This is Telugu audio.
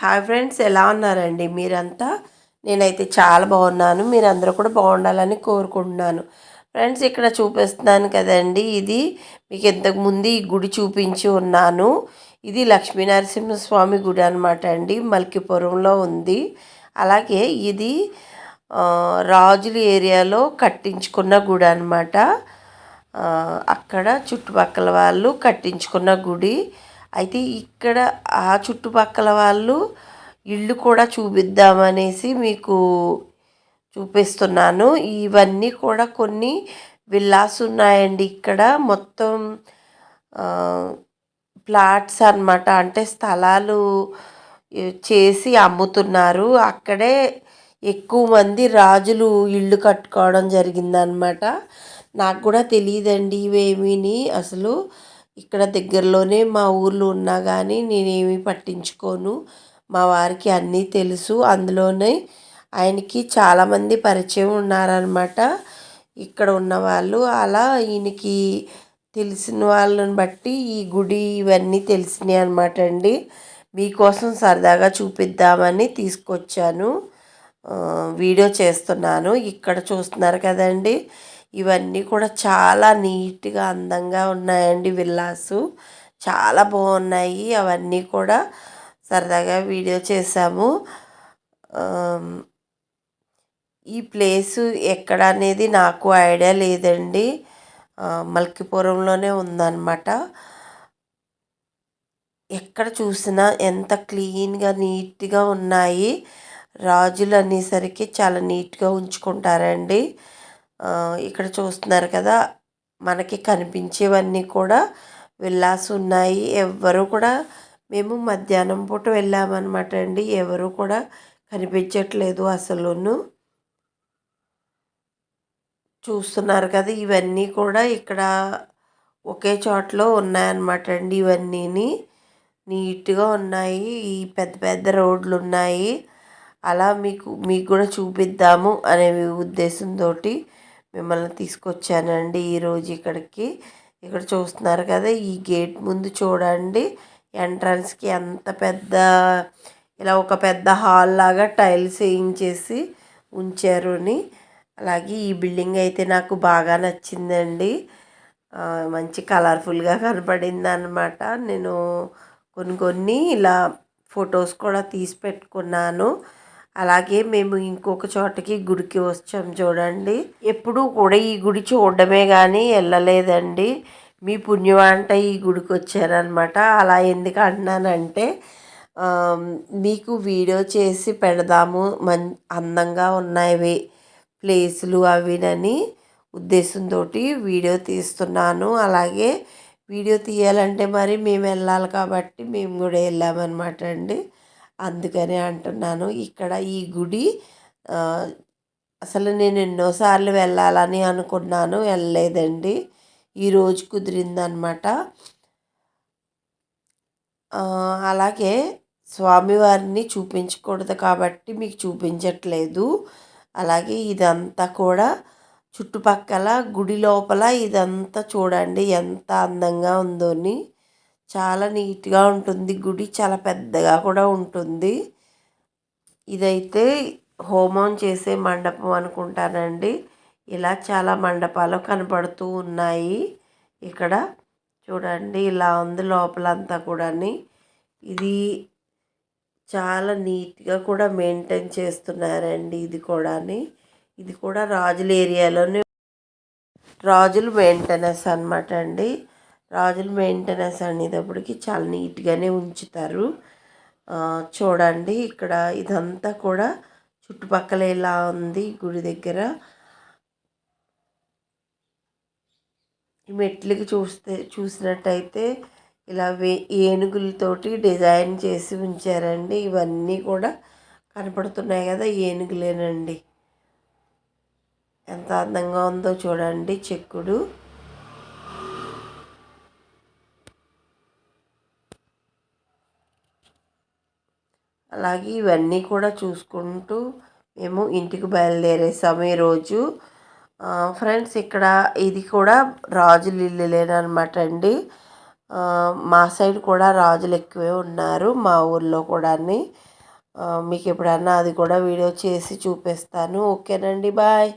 హాయ్ ఫ్రెండ్స్ ఎలా ఉన్నారండి? మీరంతా? నేనైతే చాలా బాగున్నాను. మీరందరూ కూడా బాగుండాలని కోరుకుంటున్నాను. ఫ్రెండ్స్ ఇక్కడ చూపిస్తున్నాను కదండి. ఇది మీకు ఇంతకుముందు ఈ గుడి చూపించి ఉన్నాను. ఇది లక్ష్మీనరసింహస్వామి గుడి అనమాట అండి. మల్కిపురంలో ఉంది. అలాగే ఇది రాజుల ఏరియాలో కట్టించుకున్న గుడి అనమాట అక్కడ చుట్టుపక్కల వాళ్ళు కట్టించుకున్న గుడి. అయితే ఇక్కడ ఆ చుట్టుపక్కల వాళ్ళు ఇల్లు కూడా చూపిద్దామనేసి మీకు చూపిస్తున్నాను. ఇవన్నీ కూడా కొన్ని విల్లాస్ ఉన్నాయండి ఇక్కడ. మొత్తం ప్లాట్స్ అనమాట అంటే స్థలాలు చేసి అమ్ముతున్నారు. అక్కడే ఎక్కువ మంది రాజులు ఇల్లు కట్టుకోవడం జరిగిందనమాట నాకు కూడా తెలియదండి ఇవేమీని. అసలు ఇక్కడ దగ్గరలోనే మా ఊర్లో ఉన్నా కానీ నేనేమి పట్టించుకోను. మా వారికి అన్నీ తెలుసు. అందులోనే ఆయనకి చాలామంది పరిచయం ఉన్నారనమాట ఇక్కడ ఉన్నవాళ్ళు అలా ఈయనకి తెలిసిన వాళ్ళని బట్టి ఈ గుడి ఇవన్నీ తెలిసినాయి అనమాట అండి. మీకోసం సరదాగా చూపిద్దామని తీసుకొచ్చాను. వీడియో చేస్తున్నాను. ఇక్కడ చూస్తున్నారు కదండి. ఇవన్నీ కూడా చాలా నీట్గా అందంగా ఉన్నాయండి విల్లాసు. చాలా బాగున్నాయి. అవన్నీ కూడా సరదాగా వీడియో చేసాము ఈ ప్లేసు ఎక్కడ అనేది నాకు ఐడియా లేదండి. మల్కిపురంలోనే ఉందన్నమాట. ఎక్కడ చూసినా ఎంత క్లీన్గా నీట్గా ఉన్నాయి. రాజులు అనేసరికి చాలా నీట్గా ఉంచుకుంటారండి. ఇక్కడ చూస్తున్నారు కదా మనకి కనిపించేవన్నీ కూడా విల్లాస్ ఉన్నాయి ఎవ్వరు కూడా మేము మధ్యాహ్నం పూట వెళ్ళామన్నమాట అండి. ఎవరు కూడా కనిపించట్లేదు అసలును. చూస్తున్నారు కదా ఇవన్నీ కూడా ఇక్కడ ఒకే చోట్లో ఉన్నాయన్నమాట అండి ఇవన్నీని. నీట్గా ఉన్నాయి ఈ పెద్ద పెద్ద రోడ్లు ఉన్నాయి అలా మీకు మీకు కూడా చూపిద్దాము అనే ఉద్దేశంతో మిమ్మల్ని తీసుకొచ్చానండి ఈరోజు ఇక్కడికి. ఇక్కడ చూస్తున్నారు కదా ఈ గేట్ ముందు చూడండి. ఎంట్రన్స్కి ఎంత పెద్ద ఇలా ఒక పెద్ద హాల్ లాగా టైల్స్ వేయించేసి ఉంచారు అని. అలాగే ఈ బిల్డింగ్ అయితే నాకు బాగా నచ్చిందండి. మంచి కలర్ఫుల్గా కనపడింది అనమాట నేను కొన్ని కొన్ని ఇలా ఫొటోస్ కూడా తీసి పెట్టుకున్నాను. అలాగే మేము ఇంకొక చోటకి గుడికి వచ్చాం చూడండి. ఎప్పుడు కూడా ఈ గుడి చూడడమే కానీ వెళ్ళలేదండి. మీ పుణ్యమంట ఈ గుడికి వచ్చారనమాట అలా ఎందుకు అంటున్నానంటే మీకు వీడియో చేసి పెడదాము. మన్ అందంగా ఉన్నాయి ప్లేసులు అవినని ఉద్దేశంతో వీడియో తీస్తున్నాను. అలాగే వీడియో తీయాలంటే మరి మేము వెళ్ళాలి కాబట్టి మేము కూడా వెళ్ళామన్నమాట అండి. అందుకనే అంటున్నాను. ఇక్కడ ఈ గుడి అసలు నేను ఎన్నోసార్లు వెళ్ళాలని అనుకున్నాను వెళ్ళలేదండి. ఈరోజు కుదిరిందనమాట అలాగే స్వామివారిని చూపించకూడదు కాబట్టి మీకు చూపించట్లేదు. అలాగే ఇదంతా కూడా చుట్టుపక్కల గుడి లోపల ఇదంతా చూడండి ఎంత అందంగా ఉందోని చాలా నీట్గా ఉంటుంది. గుడి చాలా పెద్దగా కూడా ఉంటుంది. ఇదైతే హోమం చేసే మండపం అనుకుంటానండి. ఇలా చాలా మండపాలు కనపడుతూ ఉన్నాయి. ఇక్కడ చూడండి ఇలా ఉంది లోపలంతా కూడా ఇది చాలా నీట్గా కూడా మెయింటైన్ చేస్తున్నారండి ఇది కూడా ఇది కూడా రాజుల ఏరియాలోనే రాజులు మెయింటెనెన్స్ అనమాట అండి. రాజుల మెయింటెనెన్స్ అనేటప్పటికి చాలా నీట్గానే ఉంచుతారు. చూడండి ఇక్కడ ఇదంతా కూడా చుట్టుపక్కల ఎలా ఉంది గుడి దగ్గర. ఈ మెట్లకి చూస్తే చూసినట్టయితే ఇలా వే ఏనుగులతోటి డిజైన్ చేసి ఉంచారండి. ఇవన్నీ కూడా కనపడుతున్నాయి కదా ఏనుగులేనండి. ఎంత అందంగా ఉందో చూడండి చెక్కుడు. అలాగే ఇవన్నీ కూడా చూసుకుంటూ మేము ఇంటికి బయలుదేరేసాము ఈరోజు. ఫ్రెండ్స్ ఇక్కడ ఇది కూడా రాజులు ఇల్లులేనమాట అండి. మా సైడ్ కూడా రాజులు ఎక్కువే ఉన్నారు మా ఊర్లో కూడా మీకు ఎప్పుడన్నా అది కూడా వీడియో చేసి చూపిస్తాను. ఓకేనండి బాయ్.